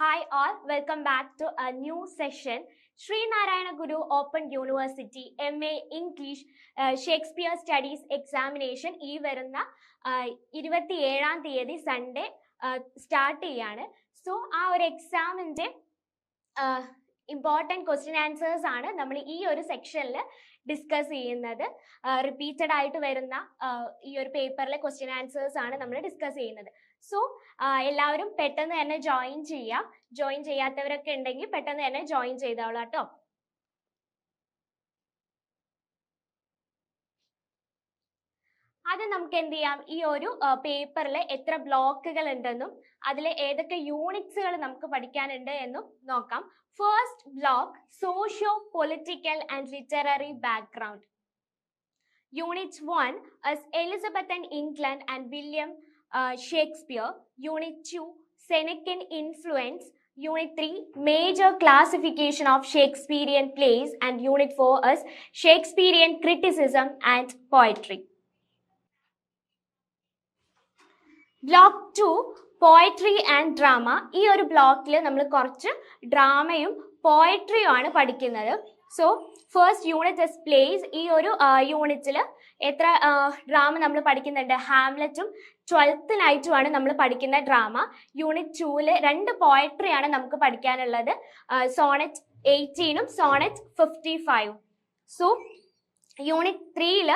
Hi all, welcome back to a new session Narayana Guru Open University MA English uh, Shakespeare Studies Examination ഈ വരുന്ന ഇരുപത്തി ഏഴാം തീയതി Sunday start ചെയ്യാണ്. So ആ ഒരു എക്സാമിന്റെ ഇമ്പോർട്ടന്റ് ക്വസ്റ്റ്യൻ ആൻസേഴ്സ് ആണ് നമ്മൾ ഈ ഒരു സെക്ഷനിൽ ഡിസ്കസ് ചെയ്യുന്നത്. റിപ്പീറ്റഡ് ആയിട്ട് വരുന്ന ഈ ഒരു പേപ്പറിലെ ക്വസ്റ്റ്യൻ ആൻസേഴ്സ് ആണ് നമ്മൾ ഡിസ്കസ് ചെയ്യുന്നത്. സോ എല്ലാവരും പെട്ടെന്ന് തന്നെ ജോയിൻ ചെയ്യാം. ജോയിൻ ചെയ്യാത്തവരൊക്കെ ഉണ്ടെങ്കിൽ പെട്ടെന്ന് തന്നെ ജോയിൻ ചെയ്തോളാം കേട്ടോ അത് നമുക്ക് എന്ത് ചെയ്യാം? ഈ ഒരു പേപ്പറിൽ എത്ര ബ്ലോക്കുകൾ ഉണ്ടെന്നും അതിൽ ഏതൊക്കെ യൂണിറ്റ്സുകൾ നമുക്ക് പഠിക്കാനുണ്ട് എന്നും നോക്കാം. First block socio political and literary background unit one Elizabeth and England and William Shakespeare. Unit two Senecan influence unit 3 Major classification of Shakespearean plays and unit 4 is Shakespearean criticism and poetry. Block two poetry and drama ഈ ഒരു ബ്ലോക്കിൽ നമ്മൾ കുറച്ച് ഡ്രാമയും പോയട്രിയും ആണ് പഠിക്കുന്നത്. So first unit is plays ഈ ഒരു യൂണിറ്റിൽ എത്ര ഡ്രാമ നമ്മൾ പഠിക്കുന്നുണ്ട്? ഹാംലെറ്റും ട്വൽത്ത് നൈറ്റുമാണ് നമ്മൾ പഠിക്കുന്ന ഡ്രാമ യൂണിറ്റ് ടൂവിൽ രണ്ട് പോയട്രി ആണ് നമുക്ക് പഠിക്കാനുള്ളത്. സോണറ്റ് എയ്റ്റീനും സോണറ്റ് ഫിഫ്റ്റി ഫൈവും സോ യൂണിറ്റ് ത്രീയിൽ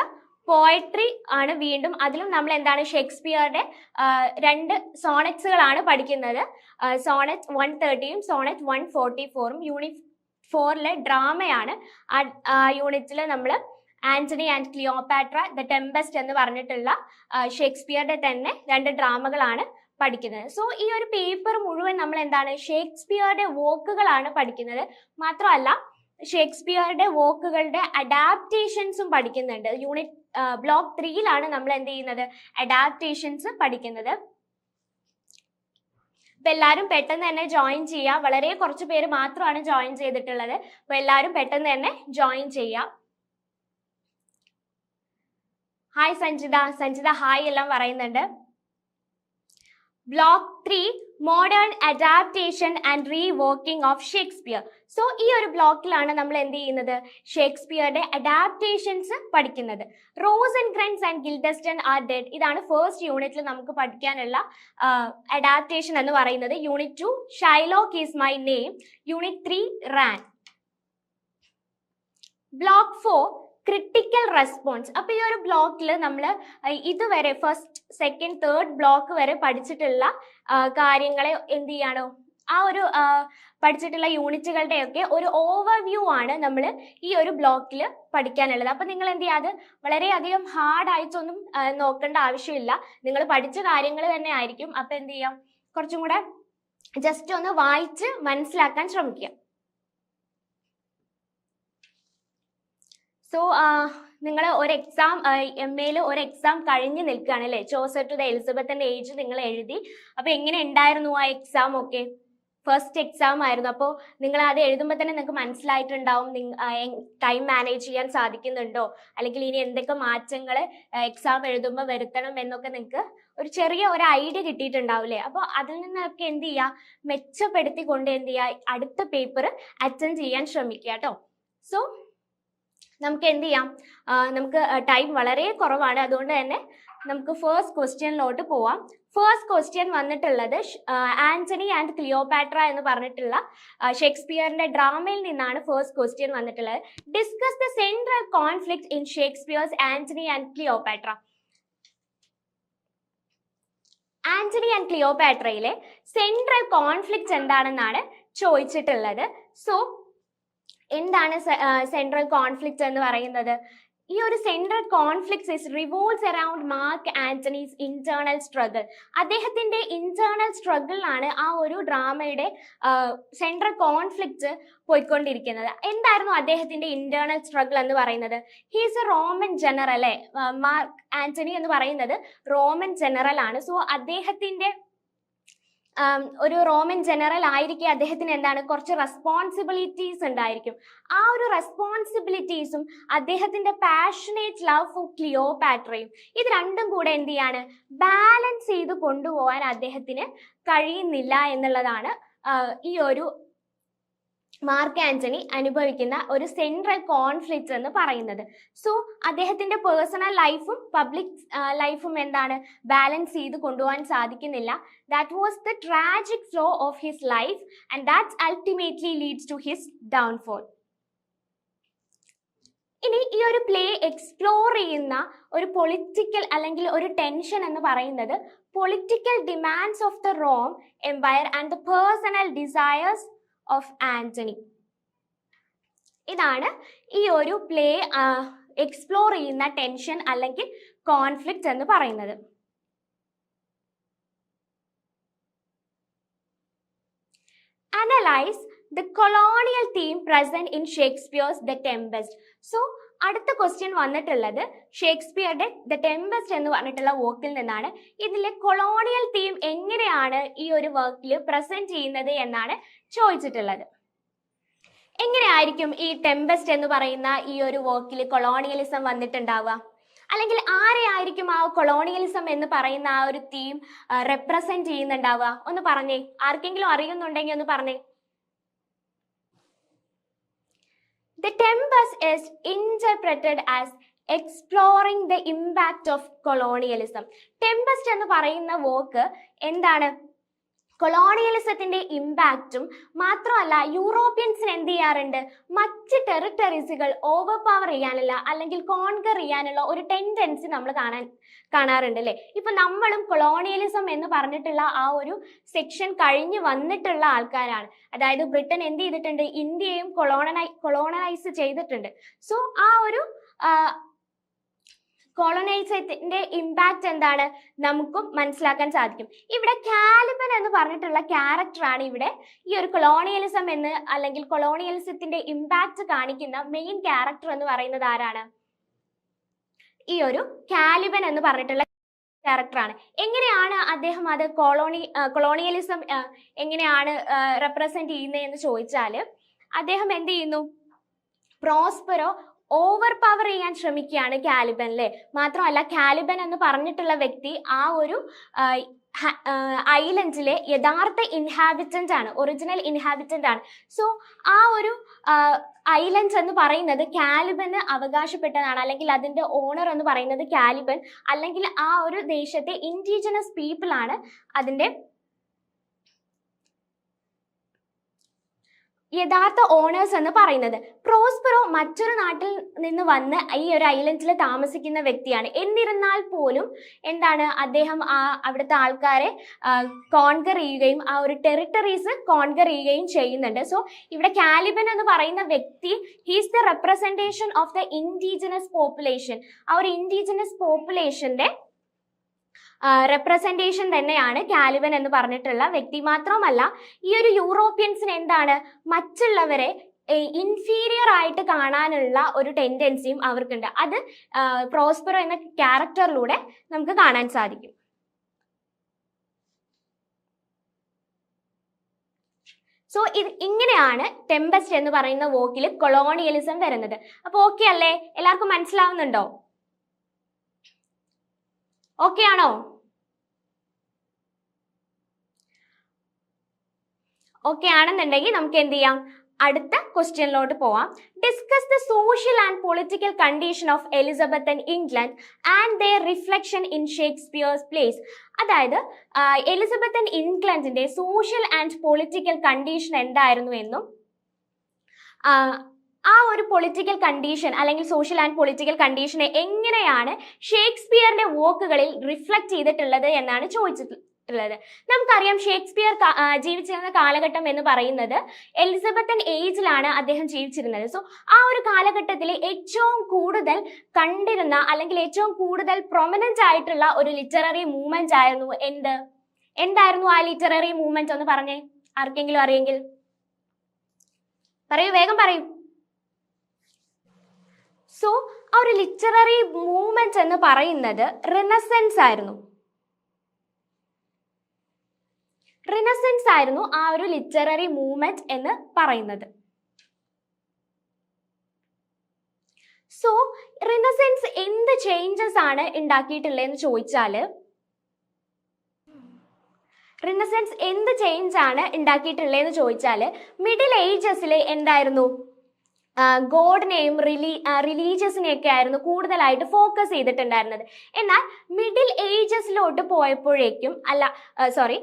പോയട്രി ആണ് വീണ്ടും അതിലും നമ്മൾ എന്താണ് ഷേക്സ്പിയറുടെ രണ്ട് സോണറ്റ്സുകളാണ് പഠിക്കുന്നത്. സോണറ്റ് വൺ തേർട്ടിയും സോണറ്റ് വൺ ഫോർട്ടി ഫോറും യൂണിറ്റ് ഫോറിലെ ഡ്രാമയാണ് ആ യൂണിറ്റിൽ നമ്മൾ Antony and Cleopatra the Tempest എന്ന് പറഞ്ഞിട്ടുള്ള ഷേക്സ്പിയറുടെ തന്നെ രണ്ട് ഡ്രാമകളാണ് പഠിക്കുന്നത്. സോ ഈ ഒരു പേപ്പർ മുഴുവൻ നമ്മൾ എന്താണ് ഷേക്സ്പിയറുടെ വോക്കുകളാണ് പഠിക്കുന്നത്. മാത്രമല്ല ഷേക്സ്പിയറുടെ വോക്കുകളുടെ അഡാപ്റ്റേഷൻസും പഠിക്കുന്നുണ്ട്. യൂണിറ്റ് ബ്ലോക്ക് ത്രീയിലാണ് നമ്മൾ എന്ത് ചെയ്യുന്നത് അഡാപ്റ്റേഷൻസ് പഠിക്കുന്നത്. അപ്പൊ എല്ലാവരും പെട്ടെന്ന് തന്നെ ജോയിൻ ചെയ്യുക വളരെ കുറച്ച് പേര് മാത്രമാണ് ജോയിൻ ചെയ്തിട്ടുള്ളത്. അപ്പൊ എല്ലാവരും പെട്ടെന്ന് തന്നെ ജോയിൻ ചെയ്യാം. ഹായ് സഞ്ജിത സഞ്ജിത ഹായ് എല്ലാം പറയുന്നുണ്ട്. Block three modern adaptation and reworking of Shakespeare so ഈ ഒരു ബ്ലോക്കിലാണ് നമ്മൾ എന്ത് ചെയ്യുന്നത്? ഷേക്സ്പിയറുടെ അഡാപ്റ്റേഷൻസ് പഠിക്കുന്നത്. Rosencrantz and Guildenstern are dead ഇതാണ് ഫസ്റ്റ് യൂണിറ്റിൽ നമുക്ക് പഠിക്കാനുള്ള അഡാപ്റ്റേഷൻ എന്ന് പറയുന്നത്. Unit two Shylock is my name unit three Ran block four critical response അപ്പൊ ഈ ഒരു ബ്ലോക്കിൽ നമ്മൾ ഇതുവരെ ഫസ്റ്റ് സെക്കൻഡ് തേർഡ് ബ്ലോക്ക് വരെ പഠിച്ചിട്ടുള്ള കാര്യങ്ങളെ എന്ത് ചെയ്യാണോ? ആ ഒരു പഠിച്ചിട്ടുള്ള പഠിച്ചിട്ടുള്ള യൂണിറ്റുകളുടെയൊക്കെ ഒരു ഓവർവ്യൂ ആണ് നമ്മൾ ഈ ഒരു ബ്ലോക്കിൽ പഠിക്കാനുള്ളത്. അപ്പം നിങ്ങൾ എന്ത് ചെയ്യാതെ വളരെയധികം ഹാർഡായിട്ടൊന്നും നോക്കേണ്ട ആവശ്യമില്ല. നിങ്ങൾ പഠിച്ച കാര്യങ്ങൾ തന്നെ ആയിരിക്കും. അപ്പം എന്ത് ചെയ്യാം? കുറച്ചും കൂടെ ജസ്റ്റ് ഒന്ന് വായിച്ച് മനസ്സിലാക്കാൻ ശ്രമിക്കുക. സോ നിങ്ങൾ ഒരു എക്സാം എം എയിൽ ഒരു എക്സാം കഴിഞ്ഞ് നിൽക്കുകയാണ് അല്ലേ? ചോസർ ടു ദ എലിസബത്തിന്റെ ഏജ് നിങ്ങൾ എഴുതി. അപ്പൊ എങ്ങനെ ഉണ്ടായിരുന്നു ആ എക്സാം ഒക്കെ? ഫസ്റ്റ് എക്സാം ആയിരുന്നു. അപ്പോൾ നിങ്ങൾ അത് എഴുതുമ്പോൾ തന്നെ നിങ്ങൾക്ക് മനസ്സിലായിട്ടുണ്ടാവും ടൈം മാനേജ് ചെയ്യാൻ സാധിക്കുന്നുണ്ടോ? അല്ലെങ്കിൽ ഇനി എന്തൊക്കെ മാറ്റങ്ങൾ എക്സാം എഴുതുമ്പോൾ വരുത്തണം എന്നൊക്കെ നിങ്ങൾക്ക് ഒരു ചെറിയ ഒരു ഐഡിയ കിട്ടിയിട്ടുണ്ടാവില്ലേ അപ്പോൾ അതിൽ നിന്നൊക്കെ എന്ത് ചെയ്യുക മെച്ചപ്പെടുത്തിക്കൊണ്ട് എന്ത് ചെയ്യുക അടുത്ത പേപ്പർ അറ്റൻഡ് ചെയ്യാൻ ശ്രമിക്കുക കേട്ടോ. സോ നമുക്ക് എന്ത് ചെയ്യാം? നമുക്ക് ടൈം വളരെ കുറവാണ്. അതുകൊണ്ട് തന്നെ നമുക്ക് ഫേസ്റ്റ് ക്വസ്റ്റ്യനിലോട്ട് പോവാം. ഫേസ്റ്റ് ക്വസ്റ്റ്യൻ വന്നിട്ടുള്ളത് ആന്റണി ആൻഡ് ക്ലിയോപാട്ര എന്ന് പറഞ്ഞിട്ടുള്ള ഷേക്സ്പിയറിന്റെ ഡ്രാമയിൽ നിന്നാണ് ഫേസ്റ്റ് ക്വസ്റ്റ്യൻ വന്നിട്ടുള്ളത്. Discuss the central conflict in Shakespeare's Antony and Cleopatra Antony and ക്ലിയോപാട്രയിലെ central conflict എന്താണെന്നാണ് ചോദിച്ചിട്ടുള്ളത്. സോ എന്താണ് സെൻട്രൽ കോൺഫ്ലിക്റ്റ് എന്ന് പറയുന്നത്? ഈ ഒരു central conflicts is revolves around Mark Antony's internal struggle അദ്ദേഹത്തിന്റെ ഇന്റേണൽ സ്ട്രഗിളിലാണ് ആ ഒരു ഡ്രാമയുടെ സെൻട്രൽ കോൺഫ്ലിക്റ്റ് പോയിക്കൊണ്ടിരിക്കുന്നത്. എന്തായിരുന്നു അദ്ദേഹത്തിന്റെ ഇന്റേണൽ സ്ട്രഗിൾ എന്ന് പറയുന്നത്? ഹീസ് എ റോമൻ ജനറൽ അല്ലെ? മാർക്ക് ആന്റണി എന്ന് പറയുന്നത് റോമൻ ജനറൽ ആണ്. സോ അദ്ദേഹത്തിന്റെ ഒരു റോമൻ ജനറൽ ആയിരിക്കെ അദ്ദേഹത്തിന് എന്താണ്? കുറച്ച് റെസ്പോൺസിബിലിറ്റീസ് ഉണ്ടായിരിക്കും. ആ ഒരു റെസ്പോൺസിബിലിറ്റീസും അദ്ദേഹത്തിന്റെ പാഷനേറ്റ് ലവ് ഫോർ ക്ലിയോപാട്രയും. ഇത് രണ്ടും കൂടെ എന്ത് ചെയ്യാണ്? ബാലൻസ് ചെയ്ത് കൊണ്ടുപോകാൻ അദ്ദേഹത്തിന് കഴിയുന്നില്ല എന്നുള്ളതാണ് ഈ ഒരു മാർക്ക് ആന്റണി അനുഭവിക്കുന്ന ഒരു സെൻട്രൽ കോൺഫ്ലിക്റ്റ് എന്ന് പറയുന്നത്. സോ അദ്ദേഹത്തിന്റെ പേഴ്സണൽ ലൈഫും പബ്ലിക് ലൈഫും എന്താണ്? ബാലൻസ് ചെയ്ത് കൊണ്ടുപോകാൻ സാധിക്കുന്നില്ല. That was the tragic flow of his life and that ultimately leads to his downfall ഇനി ഈ ഒരു പ്ലേ എക്സ്പ്ലോർ ചെയ്യുന്ന ഒരു പൊളിറ്റിക്കൽ അല്ലെങ്കിൽ ഒരു ടെൻഷൻ എന്ന് പറയുന്നത് political demands of the Rome empire and the personal desires of Antony ഇതാണ് ഈ ഒരു പ്ലേ എക്സ്പ്ലോർ ചെയ്യുന്ന ടെൻഷൻ അല്ലെങ്കിൽ കോൺഫ്ലിക്റ്റ് എന്ന് പറയുന്നത്. Analyse the colonial theme present in Shakespeare's the Tempest so അടുത്ത ക്വസ്റ്റ്യൻ വന്നിട്ടുള്ളത് ഷേക്സ്പിയറുടെ ദ ടെമ്പസ്റ്റ് എന്ന് പറഞ്ഞിട്ടുള്ള വർക്കിൽ നിന്നാണ്. ഇതിലെ കൊളോണിയൽ തീം എങ്ങനെയാണ് ഈ ഒരു വർക്കിൽ പ്രസന്റ് ചെയ്യുന്നത് എന്നാണ് ചോദിച്ചിട്ടുള്ളത്. എങ്ങനെയായിരിക്കും ഈ ടെമ്പസ്റ്റ് എന്ന് പറയുന്ന ഈ ഒരു വർക്കിൽ കൊളോണിയലിസം വന്നിട്ടുണ്ടാവുക? അല്ലെങ്കിൽ ആരെയായിരിക്കും ആ കൊളോണിയലിസം എന്ന് പറയുന്ന ആ ഒരു തീം റെപ്രസെന്റ് ചെയ്യുന്നുണ്ടാവുക? ഒന്ന് പറഞ്ഞേ. ആർക്കെങ്കിലും അറിയുന്നുണ്ടെങ്കിൽ ഒന്ന് പറഞ്ഞേ. The Tempest is interpreted as exploring the impact of colonialism. Tempest എന്ന് പറയുന്ന വാക്ക് എന്താണ് കൊളോണിയലിസത്തിന്റെ ഇമ്പാക്റ്റും മാത്രമല്ല യൂറോപ്യൻസിന് എന്ത് ചെയ്യാറുണ്ട്? മറ്റ് ടെറിട്ടറീസുകൾ ഓവർ പവർ ചെയ്യാനുള്ള അല്ലെങ്കിൽ കോൺകർ ചെയ്യാനുള്ള ഒരു ടെൻഡൻസി നമ്മൾ കാണാൻ കാണാറുണ്ട് അല്ലേ? ഇപ്പൊ നമ്മളും കൊളോണിയലിസം എന്ന് പറഞ്ഞിട്ടുള്ള ആ ഒരു സെക്ഷൻ കഴിഞ്ഞ് വന്നിട്ടുള്ള ആൾക്കാരാണ്. അതായത് ബ്രിട്ടൻ എന്ത് ചെയ്തിട്ടുണ്ട്? ഇന്ത്യയും കൊളോണനൈ കൊളോണനൈസ് ചെയ്തിട്ടുണ്ട്. സോ ആ ഒരു കോളനൈസത്തിന്റെ ഇമ്പാക്റ്റ് എന്താണ്? നമുക്കും മനസ്സിലാക്കാൻ സാധിക്കും. ഇവിടെ കാലിബൻ എന്ന് പറഞ്ഞിട്ടുള്ള ക്യാരക്ടറാണ് ഇവിടെ ഈ ഒരു കൊളോണിയലിസം എന്ന് അല്ലെങ്കിൽ കൊളോണിയലിസത്തിന്റെ ഇമ്പാക്റ്റ് കാണിക്കുന്ന മെയിൻ ക്യാരക്ടർ എന്ന് പറയുന്നത് ആരാണ്? ഈ ഒരു കാലിബൻ എന്ന് പറഞ്ഞിട്ടുള്ള ക്യാരക്ടറാണ് എങ്ങനെയാണ് അദ്ദേഹം അത് കൊളോണി കൊളോണിയലിസം എങ്ങനെയാണ് റെപ്രസെന്റ് ചെയ്യുന്നത് എന്ന് ചോദിച്ചാൽ അദ്ദേഹം എന്ത് ചെയ്യുന്നു? പ്രോസ്പെറോ ഓവർ പവർ ചെയ്യാൻ ശ്രമിക്കുകയാണ് കാലിബൻ അല്ലേ മാത്രമല്ല കാലിബൻ എന്ന് പറഞ്ഞിട്ടുള്ള വ്യക്തി ആ ഒരു ഐലൻഡിലെ യഥാർത്ഥ ഇൻഹാബിറ്റന്റ് ആണ് ഒറിജിനൽ ഇൻഹാബിറ്റന്റ് ആണ്. സോ ആ ഒരു ഐലൻഡ് എന്ന് പറയുന്നത് കാലിബന് അവകാശപ്പെട്ടതാണ് അല്ലെങ്കിൽ അതിന്റെ ഓണർ എന്ന് പറയുന്നത് കാലിബൻ അല്ലെങ്കിൽ ആ ഒരു ദേശത്തെ ഇൻഡിജിനസ് പീപ്പിൾ ആണ് അതിന്റെ യഥാർത്ഥ ഓണേഴ്സ് എന്ന് പറയുന്നത്. പ്രോസ്പെറോ മറ്റൊരു നാട്ടിൽ നിന്ന് വന്ന് ഈ ഒരു ഐലൻഡിൽ താമസിക്കുന്ന വ്യക്തിയാണ്. എന്നിരുന്നാൽ പോലും എന്താണ് അദ്ദേഹം ആ അവിടുത്തെ ആൾക്കാരെ കോൺകർ ചെയ്യുകയും ആ ഒരു ടെറിട്ടറീസ് കോൺകർ ചെയ്യുകയും ചെയ്യുന്നുണ്ട്. സോ ഇവിടെ കാലിബൻ എന്ന് പറയുന്ന വ്യക്തി he's the representation of the indigenous population ആ ഒരു ഇൻഡിജിനസ് പോപ്പുലേഷന്റെ റെപ്രസെന്റേഷൻ തന്നെയാണ് കാലിവൻ എന്ന് പറഞ്ഞിട്ടുള്ള വ്യക്തി. മാത്രമല്ല ഈ ഒരു യൂറോപ്യൻസിന് എന്താണ്? മറ്റുള്ളവരെ ഇൻഫീരിയർ ആയിട്ട് കാണാനുള്ള ഒരു ടെൻഡൻസിയും അവർക്കുണ്ട്. അത് പ്രോസ്പെറോ എന്ന ക്യാരക്ടറിലൂടെ നമുക്ക് കാണാൻ സാധിക്കും. സോ ഇത് ഇങ്ങനെയാണ് ടെമ്പസ്റ്റ് എന്ന് പറയുന്ന വോക്കിൽ കൊളോണിയലിസം വരുന്നത്. അപ്പോൾ ഓക്കെ അല്ലേ? എല്ലാവർക്കും മനസ്സിലാവുന്നുണ്ടോ? ഓക്കെ ആണോ? ഓക്കെ ആണെന്നുണ്ടെങ്കിൽ നമുക്ക് എന്ത് ചെയ്യാം? അടുത്ത ക്വസ്റ്റ്യനിലോട്ട് പോവാം. Discuss the social and political condition of Elizabeth and England and their reflection in Shakespeare's plays അതായത് എലിസബത്ത് ആൻഡ് ഇംഗ്ലണ്ടിന്റെ സോഷ്യൽ ആൻഡ് പൊളിറ്റിക്കൽ കണ്ടീഷൻ എന്തായിരുന്നു എന്നും ആ ഒരു പൊളിറ്റിക്കൽ കണ്ടീഷൻ അല്ലെങ്കിൽ സോഷ്യൽ ആൻഡ് പൊളിറ്റിക്കൽ കണ്ടീഷനെ എങ്ങനെയാണ് ഷേക്സ്പിയറിന്റെ വോക്കുകളിൽ റിഫ്ലക്ട് ചെയ്തിട്ടുള്ളത് എന്നാണ് ചോദിച്ചിട്ടുള്ളത്. നമുക്കറിയാം ഷേക്സ്പിയർ ജീവിച്ചിരുന്ന കാലഘട്ടം എന്ന് പറയുന്നത് എലിസബത്തൻ ഏജിലാണ് അദ്ദേഹം ജീവിച്ചിരുന്നത്. സോ ആ ഒരു കാലഘട്ടത്തിൽ ഏറ്റവും കൂടുതൽ കണ്ടിരുന്ന അല്ലെങ്കിൽ ഏറ്റവും കൂടുതൽ പ്രൊമനന്റ് ആയിട്ടുള്ള ഒരു ലിറ്റററി മൂവ്മെന്റ് ആയിരുന്നു എന്ത്? എന്തായിരുന്നു ആ ലിറ്റററി മൂവ്മെന്റ് ഒന്ന് പറഞ്ഞേ? ആർക്കെങ്കിലും അറിയെങ്കിൽ? പറയൂ വേഗം പറയൂ. സോ ആ ഒരു ലിറ്റററി മൂവ്മെന്റ് എന്ന് പറയുന്നത് റിനസെൻസ് ആയിരുന്നു. റിനസെൻസ് ആയിരുന്നു ആ ഒരു ലിറ്റററി മൂവ്മെന്റ് എന്ന് പറയുന്നത്. സോ റിനസെൻസ് എന്ത് ചേഞ്ചസ് ആണ് ഉണ്ടാക്കിയിട്ടുള്ളതെന്ന് ചോദിച്ചാൽ റിനസെൻസ് എന്ത് ചേഞ്ച് ആണ് ഉണ്ടാക്കിയിട്ടുള്ളതെന്ന് ചോദിച്ചാൽ മിഡിൽ ഏജസിൽ എന്തായിരുന്നു? ഗോഡിനെയും റിലീ റിലീജിയസിനെയൊക്കെ ആയിരുന്നു കൂടുതലായിട്ട് ഫോക്കസ് ചെയ്തിട്ടുണ്ടായിരുന്നത്. എന്നാൽ മിഡിൽ ഏജസിലോട്ട് പോയപ്പോഴേക്കും അല്ല സോറി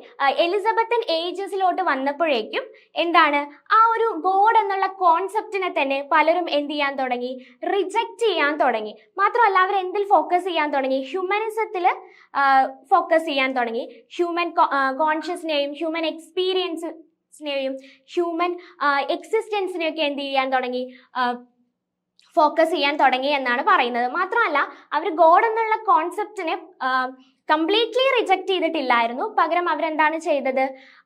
എലിസബത്തൻ ഏജസിലോട്ട് വന്നപ്പോഴേക്കും എന്താണ് ആ ഒരു ഗോഡ് എന്നുള്ള കോൺസെപ്റ്റിനെ തന്നെ പലരും എന്ത് ചെയ്യാൻ തുടങ്ങി? റിജക്റ്റ് ചെയ്യാൻ തുടങ്ങി. മാത്രമല്ല അവർ എന്തിൽ ഫോക്കസ് ചെയ്യാൻ തുടങ്ങി? ഹ്യൂമനിസത്തിൽ ഫോക്കസ് ചെയ്യാൻ തുടങ്ങി. ഹ്യൂമൻ കോൺഷ്യസ്നെയും ഹ്യൂമൻ എക്സ്പീരിയൻസിനെയും ഹ്യൂമൻ എക്സിസ്റ്റൻസിനെയൊക്കെ എന്ത് ചെയ്യാൻ തുടങ്ങി? ഫോക്കസ് ചെയ്യാൻ തുടങ്ങി എന്നാണ് പറയുന്നത്. മാത്രമല്ല അവർ ഗോഡ് എന്നുള്ള കോൺസെപ്റ്റിനെ കംപ്ലീറ്റ്ലി റിജക്റ്റ് ചെയ്തിട്ടില്ലായിരുന്നു. പകരം അവരെന്താണ് ചെയ്തത്?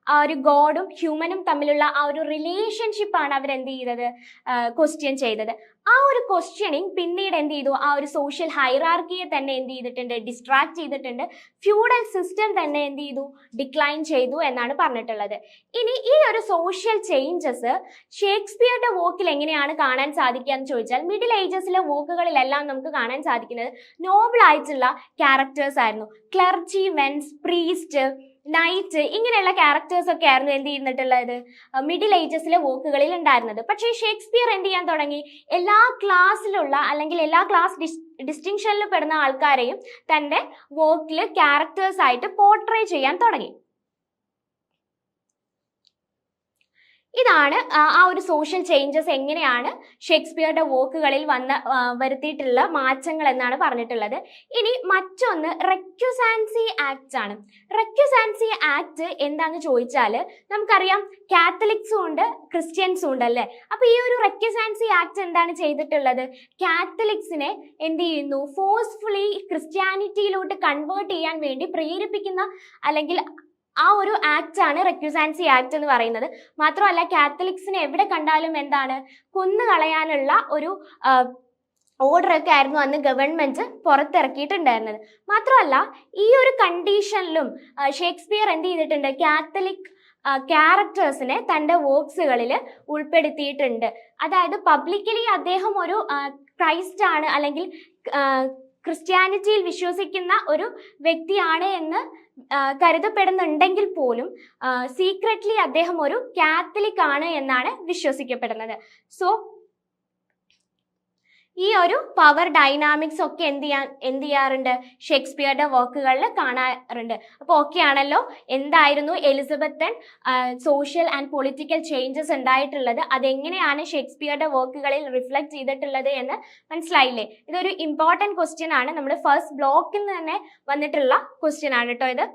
ആ ഒരു ഗോഡും ഹ്യൂമനും തമ്മിലുള്ള ആ ഒരു റിലേഷൻഷിപ്പാണ് അവരെന്ത് ചെയ്തത്? ക്വസ്റ്റ്യൻ ചെയ്തത്. ആ ഒരു ക്വസ്റ്റ്യനിങ് പിന്നീട് എന്ത് ചെയ്തു? ആ ഒരു സോഷ്യൽ ഹൈറാർക്കിയെ തന്നെ എന്ത് ചെയ്തിട്ടുണ്ട്? ഡിസ്ട്രാക്ട് ചെയ്തിട്ടുണ്ട്. ഫ്യൂഡൽ സിസ്റ്റം തന്നെ എന്ത് ചെയ്തു? ഡിക്ലൈൻ ചെയ്തു എന്നാണ് പറഞ്ഞിട്ടുള്ളത്. ഇനി ഈ ഒരു സോഷ്യൽ ചേഞ്ചസ് ഷേക്സ്പിയറുടെ വോക്കിൽ എങ്ങനെയാണ് കാണാൻ സാധിക്കുക എന്ന് ചോദിച്ചാൽ മിഡിൽ ഏജസിലെ വോക്കുകളിലെല്ലാം നമുക്ക് കാണാൻ സാധിക്കുന്നത് നോബിൾ ആയിട്ടുള്ള ക്യാരക്ടേഴ്സ് ആയിരുന്നു. ക്ലർജി മെൻസ് പ്രീസ്റ്റ് നൈറ്റ് ഇങ്ങനെയുള്ള ക്യാരക്ടേഴ്സ് ഒക്കെ ആയിരുന്നു എന്ത് ചെയ്യുന്നിട്ടുള്ളത് മിഡിൽ ഏജസിലെ വോക്കുകളിൽ ഉണ്ടായിരുന്നത്. പക്ഷേ ഷേക്സ്പിയർ എന്ത് ചെയ്യാൻ തുടങ്ങി? എല്ലാ ക്ലാസ്സിലുള്ള അല്ലെങ്കിൽ എല്ലാ ക്ലാസ് ഡിസ് ഡിസ്റ്റിങ്ഷനിൽ പെടുന്ന ആൾക്കാരെയും തന്റെ വോക്കിൽ ക്യാരക്ടേഴ്സ് ആയിട്ട് പോർട്രേ ചെയ്യാൻ തുടങ്ങി. ഇതാണ് ആ ഒരു സോഷ്യൽ ചേഞ്ചസ് എങ്ങനെയാണ് ഷേക്സ്പിയറുടെ വോക്കുകളിൽ വന്ന വരുത്തിയിട്ടുള്ള മാറ്റങ്ങൾ എന്നാണ് പറഞ്ഞിട്ടുള്ളത്. ഇനി മറ്റൊന്ന് റെക്യുസാൻസി ആക്ട് ആണ്. റെക്യുസാൻസി ആക്ട് എന്താന്ന് ചോദിച്ചാൽ നമുക്കറിയാം കാത്തലിക്സും ഉണ്ട് ക്രിസ്ത്യൻസും ഉണ്ട് അല്ലേ അപ്പൊ ഈ ഒരു റെക്യുസാൻസി ആക്ട് എന്താണ് ചെയ്തിട്ടുള്ളത്? കാത്തലിക്സിനെ എന്ത് ചെയ്യുന്നു? ഫോഴ്സ്ഫുള്ളി ക്രിസ്ത്യാനിറ്റിയിലോട്ട് കൺവേർട്ട് ചെയ്യാൻ വേണ്ടി പ്രേരിപ്പിക്കുന്ന അല്ലെങ്കിൽ ആ ഒരു ആക്ട് ആണ് റെക്യുസാൻസി ആക്ട് എന്ന് പറയുന്നത്. മാത്രമല്ല കാത്തലിക്സിനെ എവിടെ കണ്ടാലും എന്താണ്? കൊന്നു കളയാനുള്ള ഒരു ഓർഡർ ഒക്കെ ആയിരുന്നു അന്ന് ഗവൺമെന്റ് പുറത്തിറക്കിയിട്ടുണ്ടായിരുന്നത്. മാത്രമല്ല ഈ ഒരു കണ്ടീഷനിലും ഷേക്സ്പിയർ എന്ത് ചെയ്തിട്ടുണ്ട്? കാത്തലിക് ക്യാരക്ടേഴ്സിനെ തന്റെ വർക്ക്സുകളിൽ ഉൾപ്പെടുത്തിയിട്ടുണ്ട്. അതായത് പബ്ലിക്കലി അദ്ദേഹം ഒരു ക്രൈസ്റ്റ് ആണ് അല്ലെങ്കിൽ ക്രിസ്ത്യാനിറ്റിയിൽ വിശ്വസിക്കുന്ന ഒരു വ്യക്തിയാണ് എന്ന് കരുതപ്പെടുന്നുണ്ടെങ്കിൽ പോലും സീക്രട്ട്ലി അദ്ദേഹം ഒരു കാത്തലിക് ആണ് എന്നാണ് വിശ്വസിക്കപ്പെടുന്നത്. സോ ഈ ഒരു പവർ ഡൈനാമിക്സ് ഒക്കെ എന്ത് ചെയ്യാൻ എന്ത് ചെയ്യാറുണ്ട്? ഷേക്സ്പിയറുടെ വർക്കുകളിൽ കാണാറുണ്ട്. അപ്പോൾ ഓക്കെ ആണല്ലോ. എന്തായിരുന്നു Elizabethan social and political changes ഉണ്ടായിട്ടുള്ളത്? അതെങ്ങനെയാണ് ഷേക്സ്പിയറുടെ വർക്കുകളിൽ റിഫ്ലക്ട് ചെയ്തിട്ടുള്ളത് എന്ന് മനസ്സിലായില്ലേ? ഇതൊരു ഇമ്പോർട്ടന്റ് ക്വസ്റ്റ്യൻ ആണ്. നമ്മുടെ ഫസ്റ്റ് ബ്ലോക്കിൽ നിന്ന് തന്നെ വന്നിട്ടുള്ള ക്വസ്റ്റ്യൻ ആണ് കേട്ടോ ഇത്.